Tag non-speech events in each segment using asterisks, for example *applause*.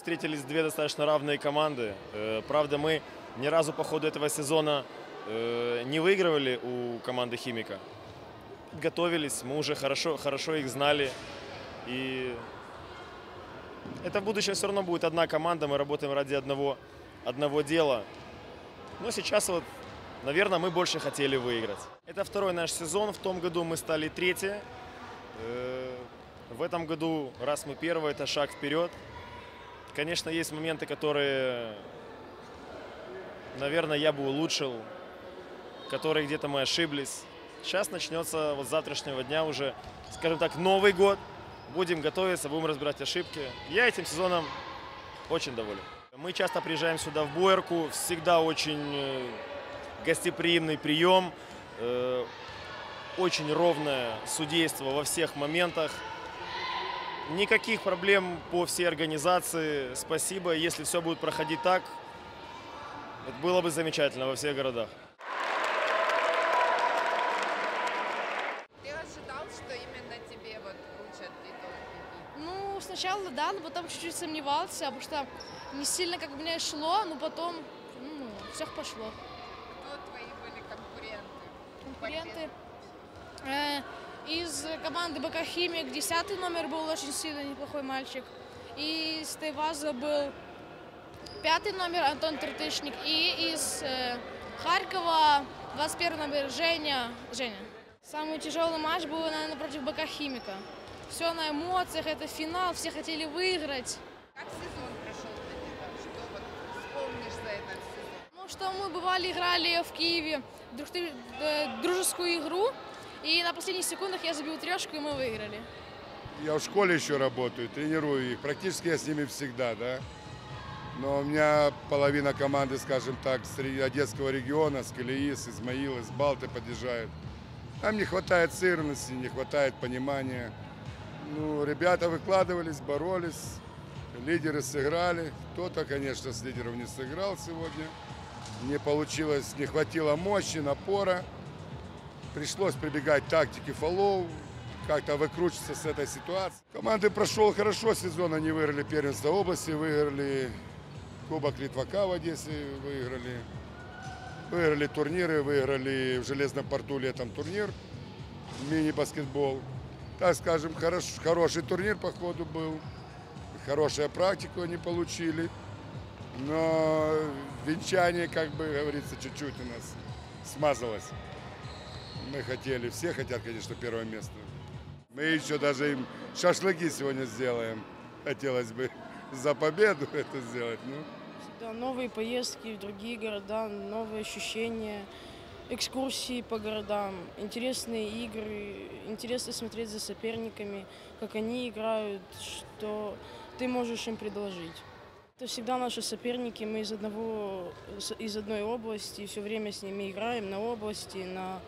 Встретились две достаточно равные команды. Э, Правда, мы ни разу по ходу этого сезона э, не выигрывали у команды «Химика». Готовились, мы уже хорошо, хорошо их знали. И это в будущем все равно будет одна команда, мы работаем ради одного, одного дела. Но сейчас вот, наверное, мы больше хотели выиграть. Это второй наш сезон, в том году мы стали третьи. Э, В этом году, раз мы первые, это шаг вперед. Конечно, есть моменты, которые, наверное, я бы улучшил, которые где-то мы ошиблись. Сейчас начнется вот с завтрашнего дня уже, скажем так, Новый год. Будем готовиться, будем разбирать ошибки. Я этим сезоном очень доволен. Мы часто приезжаем сюда в Буэрку, всегда очень э, гостеприимный прием, э, очень ровное судейство во всех моментах. Никаких проблем по всей организации. Спасибо. Если все будет проходить так, это было бы замечательно во всех городах. Ты ожидал, что именно тебе вот вручат ПП? Ну, сначала да, но потом чуть-чуть сомневался, потому что не сильно как у меня шло, но потом, ну, всех пошло. Кто твои были конкуренты? Конкуренты э, из команды БК Химик 10 номер был очень сильно неплохой мальчик. И из Тайваза был пятый номер Антон Тертышник. И из э, Харькова 21 номер Женя. Женя. Самый тяжелый матч был, наверное, против БК Химика. Все на эмоциях, это финал, все хотели выиграть. Как сезон прошел для тебя? Что вот вспомнишь за этот сезон? Ну, что мы бывали, играли в Киеве э, дружескую игру, и на последних секундах я забил трешку, и мы выиграли. Я в школе еще работаю, тренирую их. Практически я с ними всегда, да. Но у меня половина команды, скажем так, с Одесского региона, с Колеи, с Измаила, с Балты подъезжает. Там не хватает сырности, не хватает понимания. Ну, ребята выкладывались, боролись, лидеры сыграли. Кто-то, конечно, с лидеров не сыграл сегодня. Не получилось, не хватило мощи, напора. Пришлось прибегать к тактике фолов, как-то выкручиваться с этой ситуации. Команды прошел хорошо сезон, они выиграли первенство области, выиграли Кубок Литвака в Одессе, выиграли. Выиграли турниры, выиграли в Железном порту летом турнир, мини-баскетбол. Так скажем, хорош, хороший турнир по ходу был, хорошую практику они получили. Но венчание, как бы говорится, чуть-чуть у нас смазалось. Мы хотели, все хотят, конечно, первое место. Мы еще даже им шашлыки сегодня сделаем. Хотелось бы за победу *laughs* это сделать. Ну, Да, новые поездки в другие города, новые ощущения, экскурсии по городам, интересные игры, интересно смотреть за соперниками, как они играют, что ты можешь им предложить. Это всегда наши соперники, мы из, одного, из одной области, все время с ними играем на области, на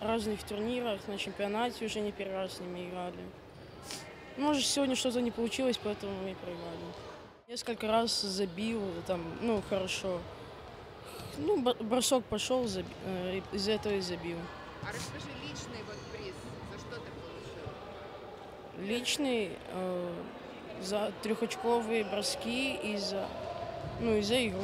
разных турнирах, на чемпионате уже не первый раз с ними играли. Может, сегодня что-то не получилось, поэтому мы и проиграли. Несколько раз забил, там, ну, хорошо. Ну, бр- бросок пошел, э, из-за этого и забил. А расскажи личный вот приз, за что ты получил? Личный э, за трехочковые броски и за, ну, и за игру.